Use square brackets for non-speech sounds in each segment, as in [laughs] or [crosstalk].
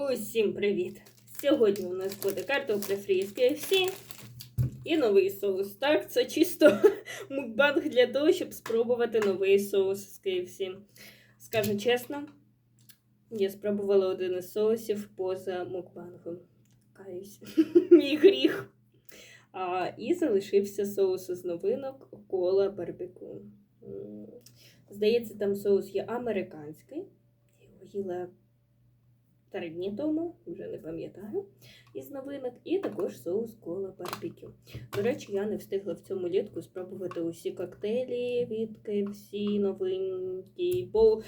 Усім привіт! Сьогодні у нас буде картопля фрі з KFC і новий соус. Так, це чисто [laughs] мукбанг для того, щоб спробувати новий соус з KFC. Скажу чесно, я спробувала один із соусів поза мукбангом. Каюсь, [laughs] мій гріх. А, і залишився соус із новинок кола барбекю. Здається, там соус є американський. Я його їла три дні тому, вже не пам'ятаю, із новинок, і також соус кола барбекю. До речі, я не встигла в цьому літку спробувати усі коктейлі від KFC новинки, бо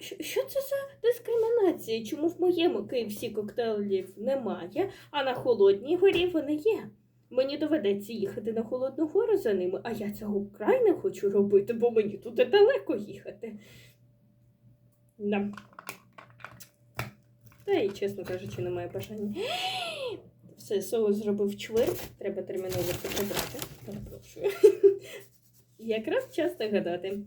що це за дискримінація? Чому в моєму KFC коктейлів немає, а на холодній горі вони є? Мені доведеться їхати на холодну гору за ними, а я цього вкрай не хочу робити, бо мені туди далеко їхати. Да. Та і, чесно кажучи, немає бажання. [gasps] Все, соус зробив чвир, треба терміново це прибрати. Перепрошую. [laughs] Якраз час гадати.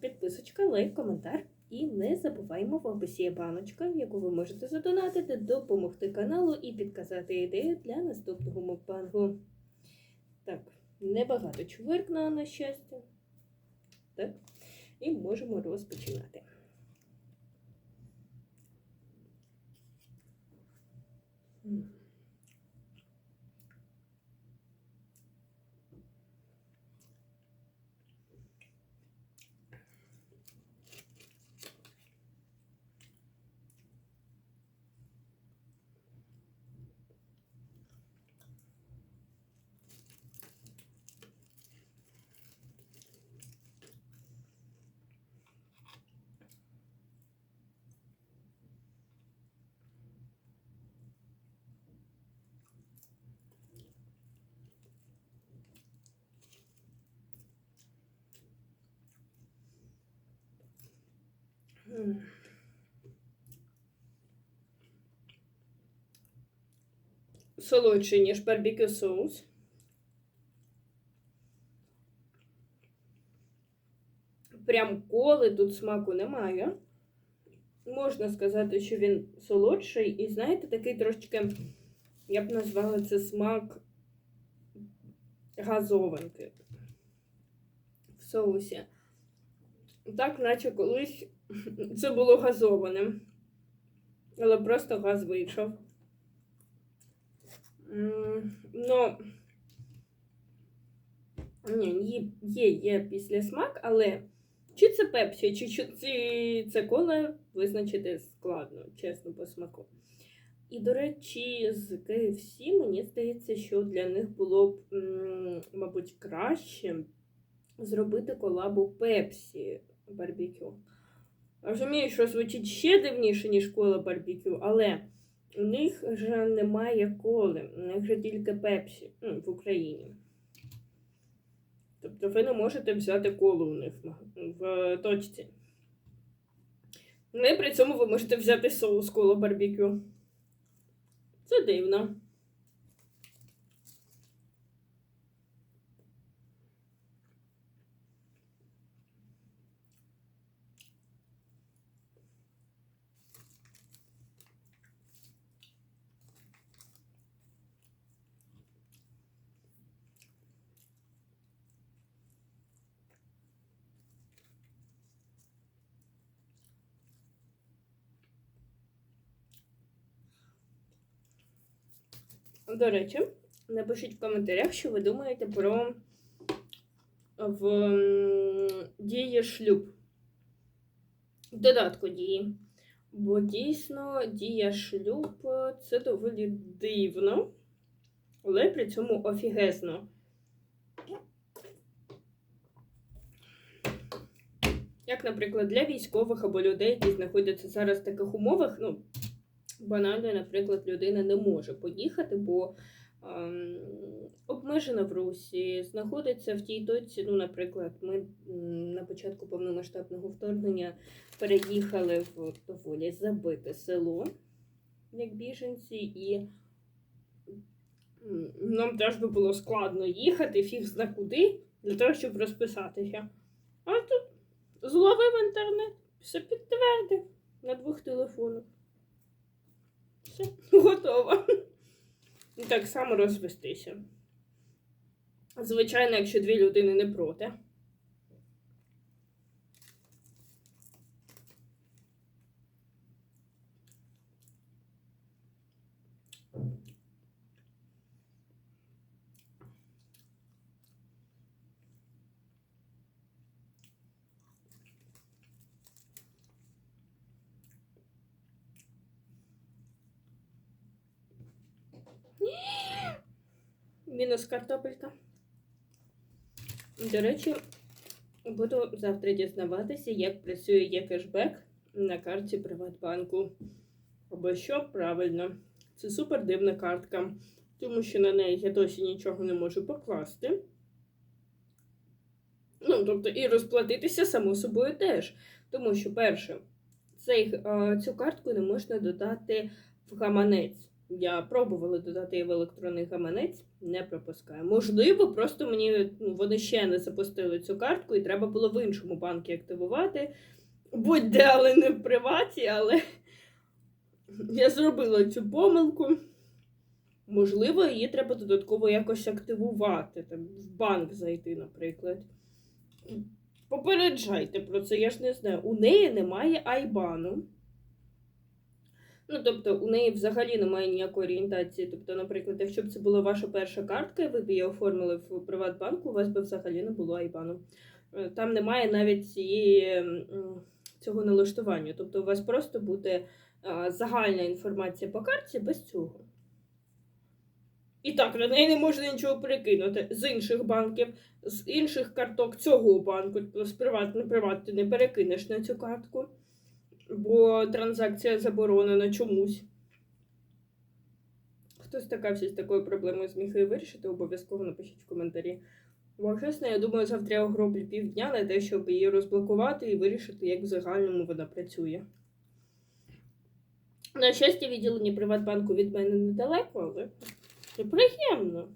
Підписочка, лайк, коментар. І не забуваємо в описі баночка, яку ви можете задонатити, допомогти каналу і підказати ідею для наступного мукбангу. Так, небагато чвиркна, на щастя. Так. І можемо розпочинати. М. Солодший, ніж барбекю соус. Прям коли тут смаку немає. Можна сказати, що він солодший, і знаєте, такий трошечки, я б назвала це смак газованки в соусі. Так, наче колись це було газованим. Але просто газ вийшов. Ну, ні, є, є, є післясмак, але чи це пепсі, чи, чи це кола, визначити складно, чесно, по смаку. І, до речі, з KFC мені здається, що для них було б, мабуть, краще зробити колабу Пепсі барбекю. Розумію, що звучить ще дивніше, ніж кола барбекю, але у них же немає коли, у них же тільки пепсі ну, в Україні. Тобто ви не можете взяти колу у них в точці. Ну і при цьому ви можете взяти соус кола барбекю. Це дивно. До речі, напишіть в коментарях, що ви думаєте про в дії шлюб. Додатку дії. Бо дійсно дія шлюб це доволі дивно, але при цьому офігезно. Як, наприклад, для військових або людей, які знаходяться зараз в таких умовах, ну, банально, наприклад, людина не може поїхати, бо ем, обмежена в русі, знаходиться в тій точці. Ну, наприклад, ми на початку повномасштабного вторгнення переїхали в доволі забите село, як біженці, і нам теж би було складно їхати, фіг зна куди, для того, щоб розписатися. А тут зловив інтернет, все підтвердив на двох телефонах. Все, [laughs] готово. Так само розвестися. Звичайно, якщо дві людини не проти. Мінус картопелька. До речі, буду завтра дізнаватися, як працює є кешбек на карті Приватбанку. Або що правильно. Це супер дивна картка, тому що на неї я досі нічого не можу покласти. Ну, тобто, і розплатитися само собою теж. Тому що, перше, цей, цю картку не можна додати в гаманець. Я пробувала додати в електронний гаманець, не пропускає. Можливо, просто мені ну, вони ще не запустили цю картку, і треба було в іншому банку активувати. Будь-де, але не в приваті, але [laughs] я зробила цю помилку. Можливо, її треба додатково якось активувати, там, в банк зайти, наприклад. Попереджайте про це, я ж не знаю. У неї немає айбану. Ну, тобто, у неї взагалі немає ніякої орієнтації. Тобто, наприклад, якщо б це була ваша перша картка, і ви б її оформили в Приватбанку, у вас би взагалі не було айбану. Е, Там немає навіть цієї, цього налаштування. Тобто, у вас просто буде загальна інформація по карті без цього. І так, на неї не можна нічого перекинути з інших банків, з інших карток цього банку, з приват, не приват, ти не перекинеш на цю картку бо транзакція заборонена чомусь. Хтось стикався з такою проблемою, зміг її вирішити, обов'язково напишіть в коментарі. Бо чесно, я думаю, завтра я огроблю півдня на те, щоб її розблокувати і вирішити, як в загальному вона працює. На щастя, відділення Приватбанку від мене недалеко, але це приємно.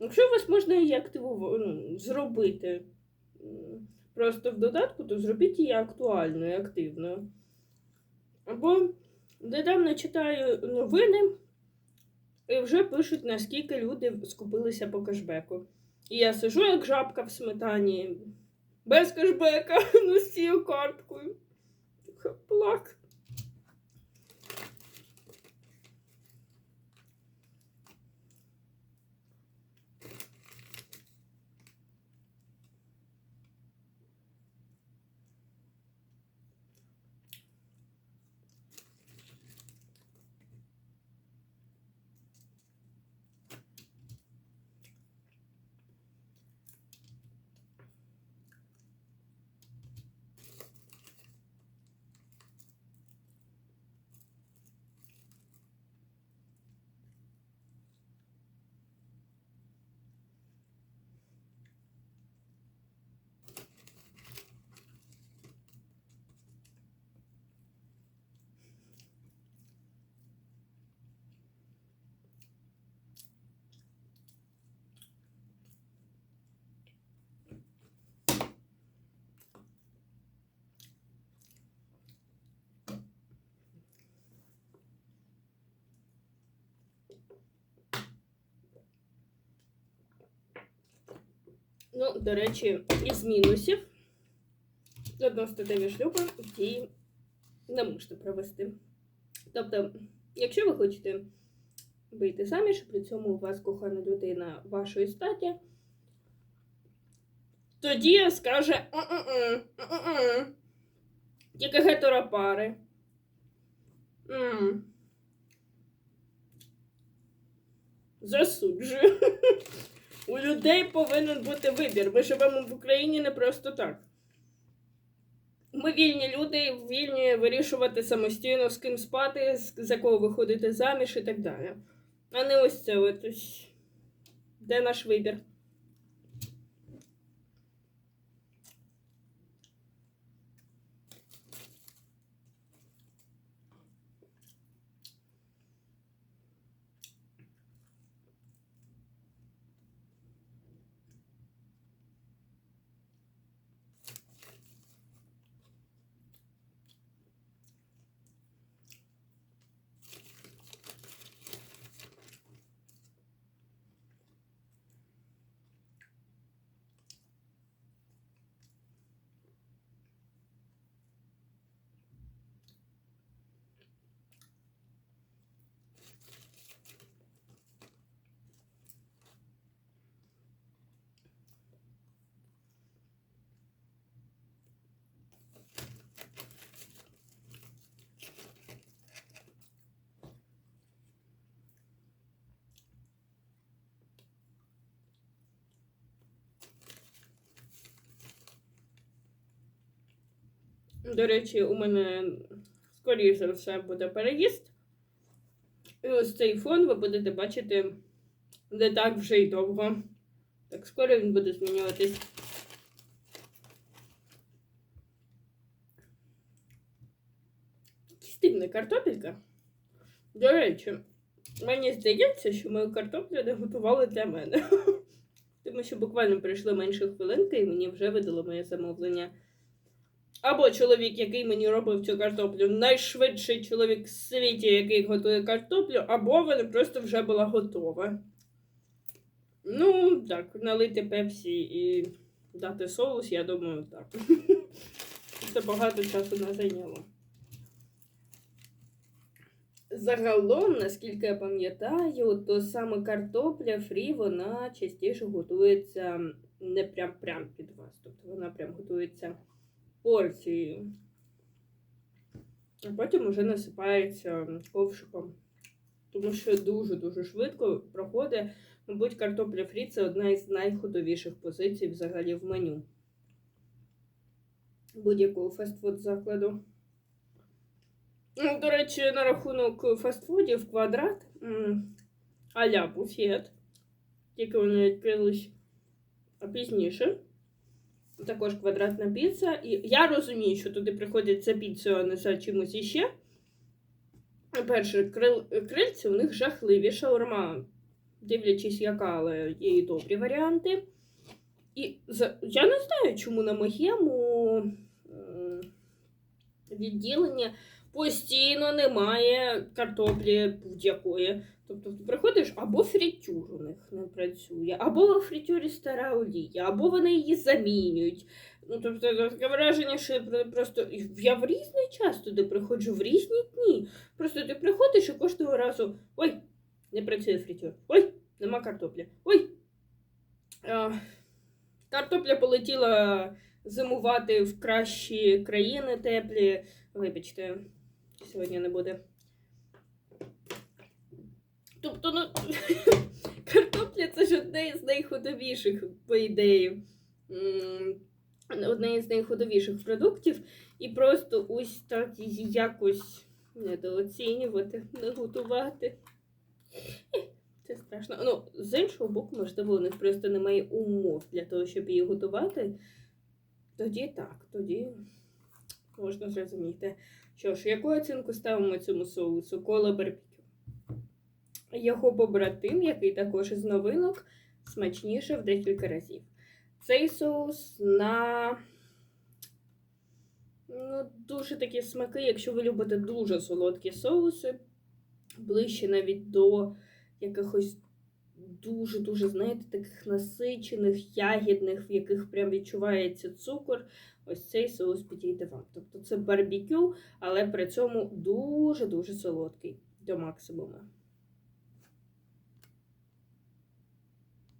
Якщо у вас можна її активувати, ну, зробити просто в додатку, то зробіть її актуальною, активною. Або недавно читаю новини і вже пишуть, наскільки люди скупилися по кешбеку. І я сижу як жабка в сметані, без кешбека, [laughs] цією карткою. Плак. Ну, до речі, із мінусів одного статеві шлюбу в дії не можете провести. Тобто, якщо ви хочете вийти заміж, при цьому у вас кохана людина вашої статі, тоді скаже тільки гетеропари. М. Засуджую. У людей повинен бути вибір. Ми живемо в Україні не просто так. Ми вільні люди, вільні вирішувати самостійно, з ким спати, за кого виходити заміж і так далі. А не ось це ось. Де наш вибір? До речі, у мене скоріше за все буде переїзд. І ось цей фон ви будете бачити не так вже й довго. Так скоро він буде змінюватись. Стильна картопелька. До речі, мені здається, що мою картоплю не готували для мене. [laughs] Тому що буквально пройшло менше хвилинки і мені вже видало моє замовлення. Або чоловік, який мені робив цю картоплю, найшвидший чоловік в світі, який готує картоплю, або вона просто вже була готова. Ну, так, налити пепсі і дати соус, я думаю, так. [laughs] Це багато часу не зайняло. Загалом, наскільки я пам'ятаю, то саме картопля фрі, вона частіше готується не прям прям під вас. Тобто вона прям готується порцією. А потім вже насипається ковшиком. Тому що дуже-дуже швидко проходить. Мабуть, картопля фрі це одна із найходовіших позицій взагалі в меню будь-якого фастфуд закладу. Ну, до речі, на рахунок фастфудів квадрат а-ля буфет. Тільки вони відкрились пізніше. Також квадратна піца. І я розумію, що туди приходять за піцею, а не за чимось іще. Перше, крил, крильці у них жахливі шаурма, дивлячись, яка, але є і добрі варіанти. І за, я не знаю, чому на моєму відділенні постійно немає картоплі будь-якої. Тобто ти приходиш, або фритюр у них не працює, або в фритюрі стара олія, або вони її замінюють. Ну, тобто таке враження, що просто я в різний час туди приходжу, в різні дні. Просто ти приходиш і кожного разу ой, не працює фритюр, ой, нема картоплі. Ой. А, картопля полетіла зимувати в кращі країни теплі. Вибачте, сьогодні не буде. Тобто, ну, [laughs] картопля це ж одне з найходовіших, по ідеї. Одне із найходовіших продуктів. І просто ось так її якось недооцінювати, не готувати. Це страшно. Ну, з іншого боку, можливо, у них просто немає умов для того, щоб її готувати. Тоді так, тоді можна зрозуміти. Що ж, яку оцінку ставимо цьому соусу? Коло барбекю. Його побратим, який також із новинок, смачніше в декілька разів. Цей соус на ну, дуже такі смаки, якщо ви любите дуже солодкі соуси, ближче навіть до якихось дуже-дуже, знаєте, таких насичених, ягідних, в яких прям відчувається цукор. Ось цей соус підійде вам. Тобто це барбекю, але при цьому дуже-дуже солодкий до максимуму.